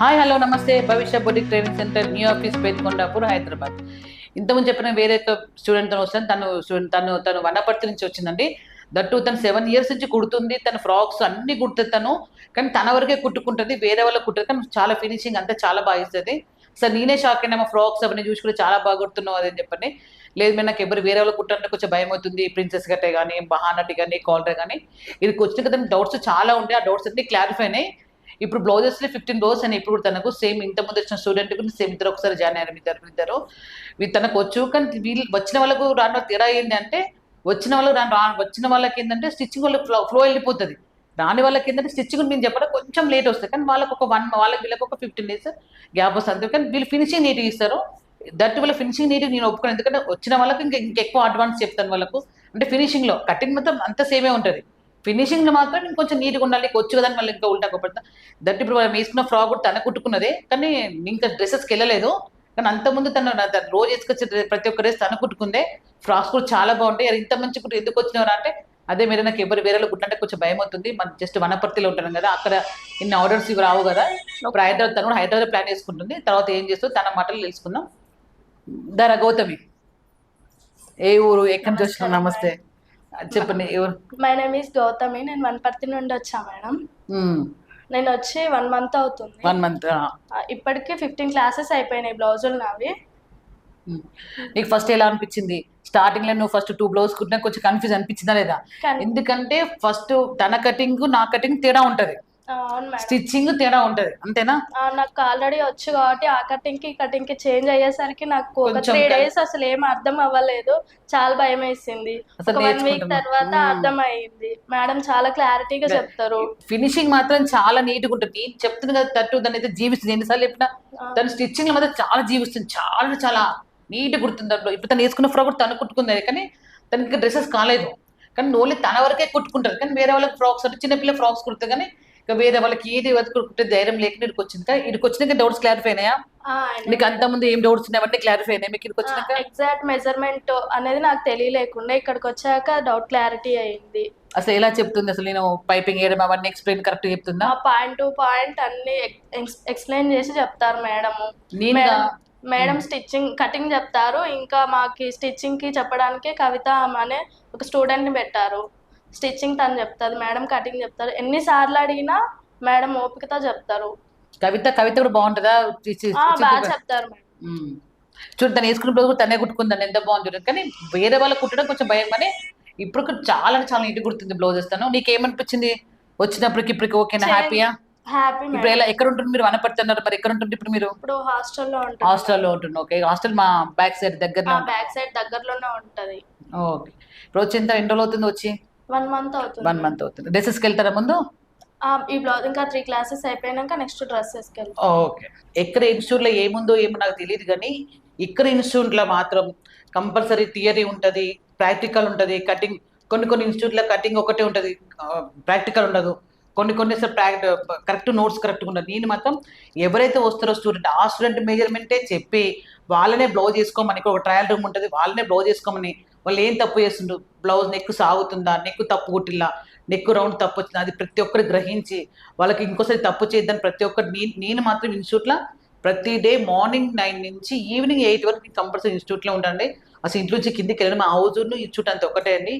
Hi hello నమస్తే. Bhavishya boutique training centre new office పేరుకొండాపూర్ Hyderabad. ఇంతకుముందు చెప్పిన వేరే స్టూడెంట్తో వస్తాను. తను తను తను వనపర్తి నుంచి వచ్చిందండి. దట్టు తను సెవెన్ ఇయర్స్ నుంచి కుడుతుంది. తన ఫ్రాక్స్ అన్ని కుడుతుంది తను. కానీ తన వరకే కుట్టుకుంటుంది. వేరే వాళ్ళకి కుట్టదు. కానీ చాలా ఫినిషింగ్ అంతా చాలా బాగా ఇస్తుంది సార్ నేనే షాక్ అయినా మా ఫ్రాక్స్ అవన్నీ చూసి కూడా చాలా బాగా కుడుతున్నావు అదని చెప్పండి. లేదు మీరు నాకు ఎవరు వేరే వాళ్ళు కుట్టాలంటే కొంచెం భయం అవుతుంది. ప్రిన్సెస్ గట్టే కానీ బహానటి కానీ కాలర్ కానీ ఇది వచ్చిన కదా డౌట్స్ చాలా ఉంటాయి ఆ డౌట్స్ అన్ని క్లారిఫై అయినాయి. ఇప్పుడు బ్లౌజెస్ ఫిఫ్టీన్ రోజెస్ అని ఇప్పుడు తనకు సేమ్ ఇంత ముందు వచ్చిన స్టూడెంట్ కూడా సేమ్ ఇద్దరు ఒకసారి జాయిన్ అయ్యారు ఇద్దరు ఇద్దరు. తనకు వచ్చు కానీ వీళ్ళు వచ్చిన వాళ్ళకు రాను తేడా ఏంటంటే వచ్చిన వాళ్ళకి రాను రా- వచ్చిన వాళ్ళకి ఏంటంటే స్టిచ్చింగ్ వాళ్ళకి ఫ్లో ఫ్లో వెళ్ళిపోతుంది. రాని వాళ్ళకి ఏంటంటే స్టిచ్చింగ్ నేను చెప్పడం కొంచెం లేట్ వస్తుంది. కానీ వాళ్ళకి ఒక వన్ వాళ్ళకి వీళ్ళకి ఒక ఫిఫ్టీన్ డేస్ గ్యాప్ వస్తుంది. కానీ వీళ్ళు ఫినిషింగ్ నీట్గా ఇస్తారు. దట్ వల్ల ఫినిషింగ్ నీట్ నేను ఒప్పుకోను. ఎందుకంటే వచ్చిన వాళ్ళకి ఇంకా ఇంకెక్కువ అడ్వాన్స్ చెప్తాను వాళ్ళకు. అంటే ఫినిషింగ్లో కటింగ్ మొత్తం అంత సేమే ఉంటుంది. ఫినిషింగ్లో మాత్రం ఇంకొంచెం నీట్గా ఉండాలి నీకు వచ్చు కదా అని మళ్ళీ ఇంకా ఉల్టా కొప్పడతా దట్ ఇప్పుడు మనం వేసుకున్న ఫ్రాక్ కూడా తన కుట్టుకున్నదే కానీ ఇంకా డ్రెస్సెస్కి వెళ్ళలేదు. కానీ అంతకుముందు తను రోజు వేసుకొచ్చే ప్రతి ఒక్క డ్రెస్ తను కుట్టుకుందే. ఫ్రాక్స్ కూడా చాలా బాగుంటాయి. ఇంత మంచి కుట్టు ఎందుకు వచ్చినవరా అంటే అదే మీరు నాకు ఎవరు వేరే కుట్టినట్టే కొంచెం భయం అవుతుంది. మన జస్ట్ వనపర్తిలో ఉంటాను కదా అక్కడ ఇన్ని ఆర్డర్స్ ఇవి రావు కదా. ఇప్పుడు హైదరాబాద్ తను కూడా హైదరాబాద్ ప్లాన్ చేసుకుంటుంది. తర్వాత ఏం చేస్తుందో తన మాటలు తెలుసుకుందాం. ధర గౌతమి. ఏ ఊరు? ఎక్కడి నుంచి వచ్చినావు నమస్తే చెప్పండి ఎవరు? మై నేమ్ ఈస్ గౌతమి నేను వనపర్తి నుండి వచ్చా మేడం. నేను వచ్చి వన్ మంత్ అవుతుంది. వన్ మంత్ ఇప్పటికి ఫిఫ్టీన్ క్లాసెస్ అయిపోయినాయి బ్లౌజులు నావి. నీకు ఫస్ట్ ఎలా అనిపించింది? స్టార్టింగ్లో నువ్వు ఫస్ట్ టూ బ్లౌజ్ కుట్టినా కొంచెం కన్ఫ్యూజ్ అనిపించిందా లేదా? ఎందుకంటే ఫస్ట్ తన కటింగ్ నా కటింగ్ తేడా ఉంటది. అవును మేడం. స్టిచ్చింగ్ తేడా ఉంటది అంతేనా? ఆ, నాకు ఆల్రెడీ వచ్చు కాబట్టి ఆ కటింగ్కి కటింగ్కి చేంజ్ అయ్యేసరికి నాకు ఒక కొంచెం త్రీ డేస్ అసలు ఏం అర్థం అవ్వలేదు. చాలా భయం వేసింది అసలు ఒక వన్ వీక్ నేర్చుకుంటున్నా. తర్వాత మ్మ్. అర్థం అయింది మేడం చాలా క్లారిటీగా చెప్తారు. ఫినిషింగ్ మాత్రం చాలా నీట్గా ఉంటుంది. నేను చెప్తున్నా కదా తట్టు దాన్ని అయితే జీవిస్తుంది. ఎన్నిసార్లు చెప్పినా తన స్టిచ్చింగ్ మాత్రం చాలా జీవిస్తుంది. చాలా చాలా నీట్ గుర్తుంది దాంట్లో ఇప్పుడు తను వేసుకున్న ఫ్రాక్ కూడా తను కుట్టుకుంది కానీ తనకి డ్రెస్సెస్ కాలేదు. కానీ ఓన్లీ తన వరకే కుట్టుకుంటారు. కానీ వేరే వాళ్ళకి ఫ్రాక్స్ అంటే చిన్నపిల్ల ఫ్రాక్స్ కుడుతుంది కానీ ఇక వేరే వాళ్ళకి ఏది వరకు కుట్టే ధైర్యం లేకుండా ఇక్కడికి వచ్చింది. ఇక్కడికి వచ్చినాక డౌట్స్ క్లారిఫై అయినాయా? నీకు అంత ముందు ఏం డౌట్స్ ఉన్నాయి అవన్నీ క్లారిఫై అయినాయి మీకు ఇక్కడికి వచ్చినాక? ఎగ్జాక్ట్ మెజర్మెంట్ అనేది నాకు తెలియలేకుండా ఇక్కడికి వచ్చాక డౌట్ క్లారిటీ అయింది. అసలు ఎలా చెప్తుంది? అసలు నేను పైపింగ్ వేయడం అవన్నీ ఎక్స్ప్లెయిన్ కరెక్ట్ చెప్తుందా? పాయింట్ టు పాయింట్ అన్ని ఎక్స్ప్లెయిన్ చేసి చెప్తారు మేడం నేను మేడం మేడం స్టిచ్చింగ్ కటింగ్ చెప్తారు. ఇంకా మాకి స్టిచ్చింగ్కి చెప్పడానికి కవిత అనే ఒక స్టూడెంట్ని పెట్టారు. స్టిచ్చింగ్ తను చెప్తారు మేడం కటింగ్ చెప్తారు. ఎన్నిసార్లు అడిగినా మేడం ఓపికతో చెప్తారు. కవిత కవిత కూడా బాగుంటుందా? బాగా చెప్తారు. చూడు తను వేసుకున్న బ్లౌజ్ కూడా తనే కుట్టుకుందని ఎంత బాగుంది కానీ వేరే వాళ్ళు కుట్టడం కొంచెం భయం కానీ ఇప్పుడు చాలా చాలా నీట్ కుడుతుంది బ్లౌజెస్ తను నీకేమనిపించింది? వచ్చినప్పటికి ఇప్పటికి ఓకేనా. హ్యాపీయా? హ్యాపీ ఇప్పుడు ఎలా ఎక్కడ ఉంటుంది మీరు వనపడుతున్నారు మరి ఎక్కడ ఉంటుంది ఇప్పుడు మీరు? ఇప్పుడు హాస్టల్లో ఉంటుంది హాస్టల్లో ఉంటుంది ఓకే. హాస్టల్ మా బ్యాక్ సైడ్ దగ్గరలో ఉంటుంది బ్యాక్ సైడ్ దగ్గరలోనే ఉంటది. ఓకే. ఇప్పుడు వచ్చి ఎంత ఎన్ని రోజులు అవుతుంది వచ్చి? వన్ మంత్ అవుతుంది. వన్ మంత్ అవుతుంది. డ్రెస్సెస్కి వెళ్తారా ముందు? ఆ, ఈ బ్లౌజ్ ఇంకా త్రీ క్లాసెస్ అయిపోయినాక నెక్స్ట్ డ్రెస్సెస్కి వెళ్తాం. ఓకే ఎక్కడ ఇన్స్టిట్యూట్లో ఏముందో ఏమో నాకు తెలియదు కానీ ఇక్కడ ఇన్స్టిట్యూట్లో మాత్రం కంపల్సరీ థియరీ ఉంటుంది ప్రాక్టికల్ ఉంటుంది కటింగ్ కొన్ని కొన్ని ఇన్స్టిట్యూట్లో కటింగ్ ఒకటే ఉంటుంది. ప్రాక్టికల్ ఉండదు. కొన్ని కొన్ని కరెక్ట్ నోట్స్ కరెక్ట్గా ఉండదు నేను మాత్రం ఎవరైతే వస్తారో స్టూడెంట్ ఆ స్టూడెంట్ మెజర్మెంటే చెప్పి వాళ్ళనే బ్లౌజ్ చేసుకోమని ఒక ట్రయల్ రూమ్ ఉంటుంది వాళ్ళనే బ్లౌజ్ చేసుకోమని వాళ్ళు ఏం తప్పు చేస్తుండ్రు? Blouse neck సాగుతుందా? నెక్ తప్పు కుట్టిల్లా? నెక్ రౌండ్ తప్పు వచ్చిందా? అది ప్రతి ఒక్కరు గ్రహించి వాళ్ళకి ఇంకోసారి తప్పు చేయొద్దని ప్రతి ఒక్కరు నేను నేను మాత్రం ఇన్స్టిట్యూట్లో ప్రతి డే మార్నింగ్ నైన్ నుంచి ఈవినింగ్ ఎయిట్ వరకు కంపల్సరీ ఇన్స్టిట్యూట్లో ఉండండి. అసలు ఇంట్లో నుంచి కిందికి వెళ్ళడం మా హౌజ్ ఇన్స్టిట్యూట్ అంత ఒకటే అండి.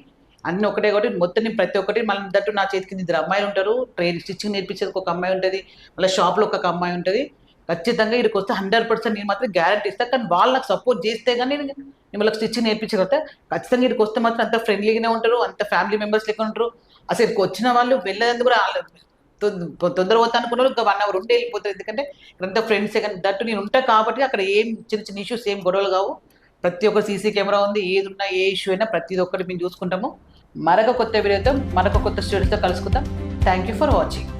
అన్ని ఒకటే ఒకటి మొత్తం నేను ప్రతి ఒక్కటి మళ్ళీ దట్టు నా చేతికి ఇద్దరు అమ్మాయిలు ఉంటారు. ట్రైన్ స్టిచ్చింగ్ నేర్పించేది ఒక అమ్మాయి ఉంటుంది. మళ్ళీ షాప్లో ఒక అమ్మాయి ఉంటుంది. ఖచ్చితంగా ఇక్కడికి వస్తే హండ్రెడ్ పర్సెంట్ నేను మాత్రం గ్యారంటీ ఇస్తాను కానీ వాళ్ళు నాకు సపోర్ట్ చేస్తే కానీ నేను నేను స్టిచ్చింగ్ నేర్పించిన ఖచ్చితంగా ఇక్కడికి వస్తే మాత్రం అంత ఫ్రెండ్లీగానే ఉంటారు. అంత ఫ్యామిలీ మెంబర్స్ లెక్క ఉంటారు. అసలు ఇక్కడికి వచ్చిన వాళ్ళు వెళ్ళేది కూడా తొందర పోతా అనుకున్నారు ఇంకా వన్ అవర్ ఉండి వెళ్ళిపోతారు. ఎందుకంటే ఇక్కడంతా ఫ్రెండ్సే కానీ దట్టు నేను ఉంటా కాబట్టి అక్కడ ఏం చిన్న చిన్న ఇష్యూస్ ఏం గొడవలు కావు. ప్రతి ఒక్క సీసీ కెమెరా ఉంది. ఏది ఉన్నా ఏ ఇష్యూ అయినా ప్రతి ఒక్కటి మేము చూసుకుంటాము. మరొక కొత్త వీడియోతో మరొక కొత్త స్టూడెంట్తో కలుసుకుందాం. Thank you for watching